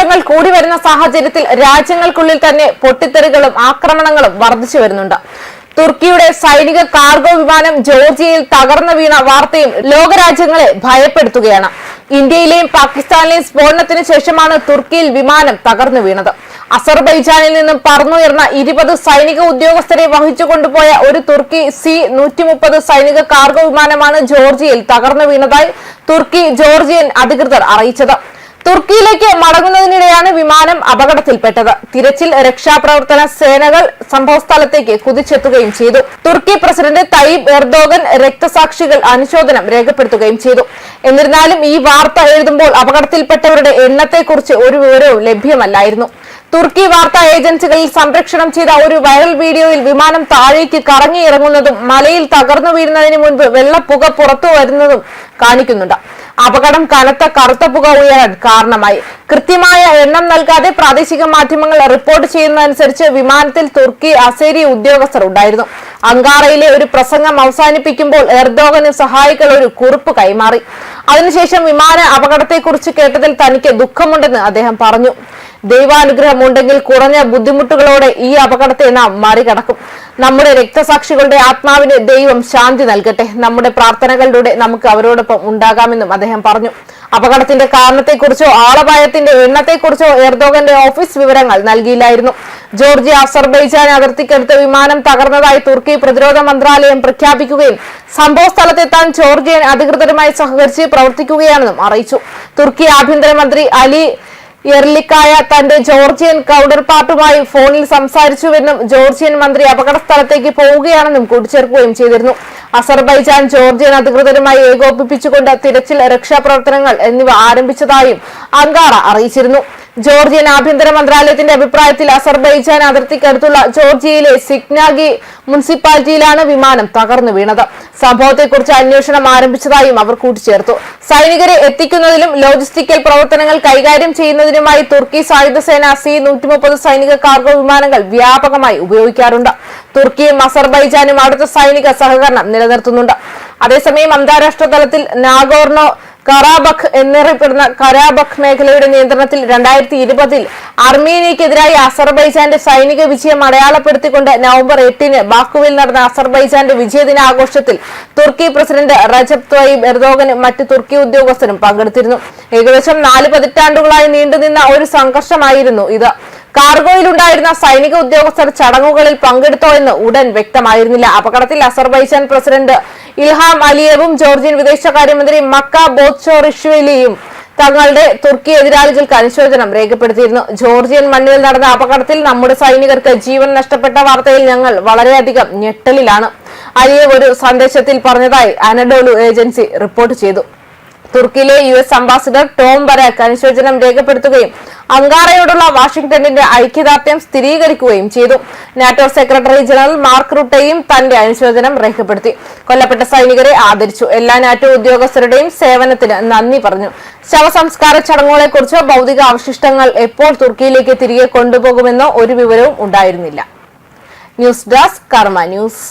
സംഘർഷങ്ങൾ കൂടി വരുന്ന സാഹചര്യത്തിൽ രാജ്യങ്ങൾക്കുള്ളിൽ തന്നെ പൊട്ടിത്തെറികളും ആക്രമണങ്ങളും വർദ്ധിച്ചു വരുന്നുണ്ട്. തുർക്കിയുടെ സൈനിക കാർഗോ വിമാനം ജോർജിയയിൽ തകർന്നു വീണ വാർത്തയും ലോകരാജ്യങ്ങളെ ഭയപ്പെടുത്തുകയാണ്. ഇന്ത്യയിലെയും പാകിസ്ഥാനിലെയും സ്ഫോടനത്തിന് ശേഷമാണ് തുർക്കിയിൽ വിമാനം തകർന്നു വീണത്. അസർബൈജാനിൽ നിന്നും പറന്നുയർന്ന ഇരുപത് സൈനിക ഉദ്യോഗസ്ഥരെ വഹിച്ചു കൊണ്ടുപോയ ഒരു തുർക്കി സി നൂറ്റി മുപ്പത് സൈനിക കാർഗോ വിമാനമാണ് ജോർജിയയിൽ തകർന്നു വീണതായി തുർക്കി ജോർജിയൻ അധികൃതർ അറിയിച്ചത്. തുർക്കിയിലേക്ക് മടങ്ങുന്നതിനിടെയാണ് വിമാനം അപകടത്തിൽപ്പെട്ടത്. തിരച്ചിൽ രക്ഷാപ്രവർത്തന സേനകൾ സംഭവസ്ഥലത്തേക്ക് കുതിച്ചെത്തുകയും ചെയ്തു. തുർക്കി പ്രസിഡന്റ് തയ്യിബ് എർദോഗൻ രക്തസാക്ഷികൾ അനുശോചനം രേഖപ്പെടുത്തുകയും ചെയ്തു. എന്നിരുന്നാലും ഈ വാർത്ത എഴുതുമ്പോൾ അപകടത്തിൽപ്പെട്ടവരുടെ എണ്ണത്തെക്കുറിച്ച് ഒരു വിവരവും ലഭ്യമല്ലായിരുന്നു. തുർക്കി വാർത്താ ഏജൻസികളിൽ സംരക്ഷണം ചെയ്ത ഒരു വൈറൽ വീഡിയോയിൽ വിമാനം താഴേക്ക് കറങ്ങിയിറങ്ങുന്നതും മലയിൽ തകർന്നു വീഴുന്നതിന് മുൻപ് വെള്ളപ്പുക പുറത്തു വരുന്നതും കാണിക്കുന്നുണ്ട്. അപകടം കനത്ത കറുത്ത പുക ഉയരാൻ കാരണമായി. കൃത്യമായ എണ്ണം നൽകാതെ പ്രാദേശിക മാധ്യമങ്ങൾ റിപ്പോർട്ട് ചെയ്യുന്നതനുസരിച്ച് വിമാനത്തിൽ തുർക്കി അസേരി ഉദ്യോഗസ്ഥർ ഉണ്ടായിരുന്നു. അങ്കാറയിലെ ഒരു പ്രസംഗം അവസാനിപ്പിക്കുമ്പോൾ എർദോഗന് സഹായികൾ ഒരു കുറിപ്പ് കൈമാറി. അതിനുശേഷം വിമാന അപകടത്തെക്കുറിച്ച് കേട്ടതിൽ തനിക്ക് ദുഃഖമുണ്ടെന്ന് അദ്ദേഹം പറഞ്ഞു. ദൈവാനുഗ്രഹമുണ്ടെങ്കിൽ കുറഞ്ഞ ബുദ്ധിമുട്ടുകളോടെ ഈ അപകടത്തെ നാം മറികടക്കും. നമ്മുടെ രക്തസാക്ഷികളുടെ ആത്മാവിന് ദൈവം ശാന്തി നൽകട്ടെ. നമ്മുടെ പ്രാർത്ഥനകളിലൂടെ നമുക്ക് അവരോടൊപ്പം ഉണ്ടാകാമെന്നും അദ്ദേഹം പറഞ്ഞു. അപകടത്തിന്റെ കാരണത്തെക്കുറിച്ചോ ആളപായത്തിന്റെ എണ്ണത്തെക്കുറിച്ചോ എർദോഗന്റെ ഓഫീസ് വിവരങ്ങൾ നൽകിയില്ലായിരുന്നു. ജോർജിയ അസർബൈജാൻ അതിർത്തിക്കടുത്ത് വിമാനം തകർന്നതായി തുർക്കി പ്രതിരോധ മന്ത്രാലയം പ്രഖ്യാപിക്കുകയും സംഭവ സ്ഥലത്തെത്താൻ ജോർജിയൻ അധികൃതരുമായി സഹകരിച്ച് പ്രവർത്തിക്കുകയാണെന്നും അറിയിച്ചു. തുർക്കി ആഭ്യന്തരമന്ത്രി അലി എർലിക്കായ തന്റെ ജോർജിയൻ കൗണ്ടർ പാർട്ടുമായി ഫോണിൽ സംസാരിച്ചുവെന്നും ജോർജിയൻ മന്ത്രി അപകട സ്ഥലത്തേക്ക് പോവുകയാണെന്നും കൂട്ടിച്ചേർക്കുകയും ചെയ്തിരുന്നു. അസർബൈജാൻ ജോർജിയൻ അധികൃതരുമായി ഏകോപിപ്പിച്ചുകൊണ്ട് തിരച്ചിൽ രക്ഷാപ്രവർത്തനങ്ങൾ എന്നിവ ആരംഭിച്ചതായും അങ്കാറ അറിയിച്ചിരുന്നു. ജോർജിയൻ ആഭ്യന്തര മന്ത്രാലയത്തിന്റെ അഭിപ്രായത്തിൽ അസർബൈജാൻ അതിർത്തിക്കടുത്തുള്ള ജോർജിയയിലെ സിഗ്നാഗി മുനിസിപ്പാലിറ്റിയിലാണ് വിമാനം തകർന്നു വീണത്. സംഭവത്തെക്കുറിച്ച് അന്വേഷണം ആരംഭിച്ചതായും അവർ കൂട്ടിച്ചേർത്തു. സൈനികരെ എത്തിക്കുന്നതിലും ലോജിസ്റ്റിക്കൽ പ്രവർത്തനങ്ങൾ കൈകാര്യം ചെയ്യുന്നതിനുമായി തുർക്കി സായുധസേന സി നൂറ്റി മുപ്പത് സൈനിക കാർഗോ വിമാനങ്ങൾ വ്യാപകമായി ഉപയോഗിക്കാറുണ്ട്. തുർക്കിയും അസർബൈജാനും അടുത്ത സൈനിക സഹകരണം നിലനിർത്തുന്നുണ്ട്. അതേസമയം അന്താരാഷ്ട്ര തലത്തിൽ നാഗോർണോ കറാബഖ് എന്നറിയപ്പെടുന്ന കരാബഖ് മേഖലയുടെ നിയന്ത്രണത്തിൽ രണ്ടായിരത്തി ഇരുപതിൽ അർമേനിയക്കെതിരായി അസർബൈജാന്റെ സൈനിക വിജയം അടയാളപ്പെടുത്തിക്കൊണ്ട് നവംബർ എട്ടിന് ബാക്കുവിൽ നടന്ന അസർബൈജാന്റെ വിജയദിനാഘോഷത്തിൽ തുർക്കി പ്രസിഡന്റ് റജബ് ത്വയ്യിബ് എർദോഗനും മറ്റ് തുർക്കി ഉദ്യോഗസ്ഥരും പങ്കെടുത്തിരുന്നു. ഏകദേശം നാല് പതിറ്റാണ്ടുകളായി നീണ്ടുനിന്ന ഒരു സംഘർഷമായിരുന്നു ഇത്. കാർഗോയിലുണ്ടായിരുന്ന സൈനിക ഉദ്യോഗസ്ഥർ ചടങ്ങുകളിൽ പങ്കെടുത്തോ എന്ന് ഉടൻ വ്യക്തമായിരുന്നില്ല. അപകടത്തിൽ അസർബൈജാൻ പ്രസിഡന്റ് ഇൽഹാം അലിയേവും ജോർജിയൻ വിദേശകാര്യമന്ത്രി മക്ക ബോത്സോറിഷ്വലിയും തങ്ങളുടെ തുർക്കി എതിരാളികൾക്ക് അനുശോചനം രേഖപ്പെടുത്തിയിരുന്നു. ജോർജിയൻ മണ്ണിൽ നടന്ന അപകടത്തിൽ നമ്മുടെ സൈനികർക്ക് ജീവൻ നഷ്ടപ്പെട്ട വാർത്തയിൽ ഞങ്ങൾ വളരെയധികം ഞെട്ടലിലാണ്. അലിയേവ് ഒരു സന്ദേശത്തിൽ പറഞ്ഞതായി അനഡോലു ഏജൻസി റിപ്പോർട്ട് ചെയ്തു. തുർക്കിയിലെ U S ambassador Tom Barrack അനുശോചനം രേഖപ്പെടുത്തുകയും അങ്കാറയോടുള്ള വാഷിംഗ്ടണിന്റെ ഐക്യദാർഢ്യം സ്ഥിരീകരിക്കുകയും ചെയ്തു. നാറ്റോ സെക്രട്ടറി ജനറൽ മാർക്ക് റുട്ടയും തന്റെ അനുശോചനം രേഖപ്പെടുത്തി. കൊല്ലപ്പെട്ട സൈനികരെ ആദരിച്ചു. എല്ലാ നാറ്റോ ഉദ്യോഗസ്ഥരുടെയും സേവനത്തിന് നന്ദി പറഞ്ഞു. ശവസംസ്കാര ചടങ്ങുകളെക്കുറിച്ച് ഭൗതിക അവശിഷ്ടങ്ങൾ എപ്പോൾ തുർക്കിയിലേക്ക് തിരികെ കൊണ്ടുപോകുമെന്നോ ഒരു വിവരവും ഉണ്ടായിരുന്നില്ല. News desk Karma news.